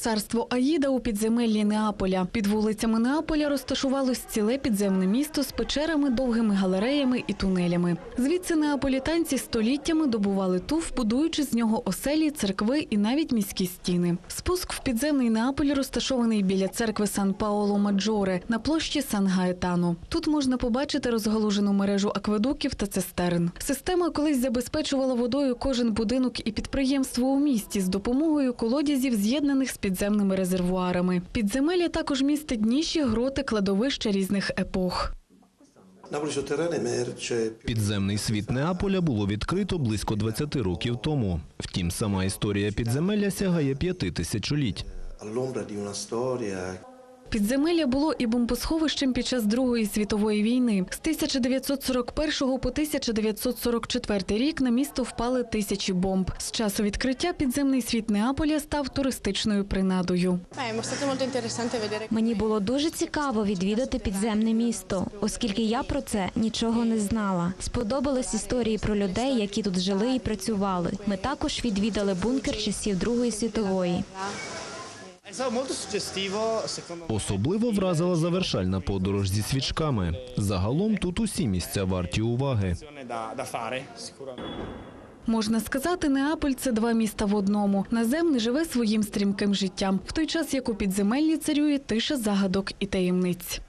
Царство Аїда у підземеллі Неаполя. Під вулицями Неаполя розташувалось ціле підземне місто з печерами, довгими галереями і тунелями. Звідси неаполітанці століттями добували туф, будуючи з нього оселі, церкви і навіть міські стіни. Спуск в підземний Неаполь розташований біля церкви Сан Паоло Маджоре на площі Сан Гаетано. Тут можна побачити розгалужену мережу акведуків та цистерн. Система колись забезпечувала водою кожен будинок і підприємство у місті з допомогою колодязів, з'єднаних з підземними резервуарами. Підземелля також містить ніші, гроти, кладовища різних епох. Підземний світ Неаполя було відкрито близько 20 років тому. Втім, сама історія підземелля сягає п'яти тисячоліть. Підземелля було і бомбосховищем під час Другої світової війни. З 1941 по 1944 рік на місто впали тисячі бомб. З часу відкриття підземний світ Неаполя став туристичною принадою. Мені було дуже цікаво відвідати підземне місто, оскільки я про це нічого не знала. Сподобались історії про людей, які тут жили і працювали. Ми також відвідали бункер часів Другої світової. Особливо вразила завершальна подорож зі свічками. Загалом тут усі місця варті уваги. Можна сказати, Неаполь це два міста в одному. Наземне живе своїм стрімким життям, в той час як у підземеллі царює тиша загадок і таємниць.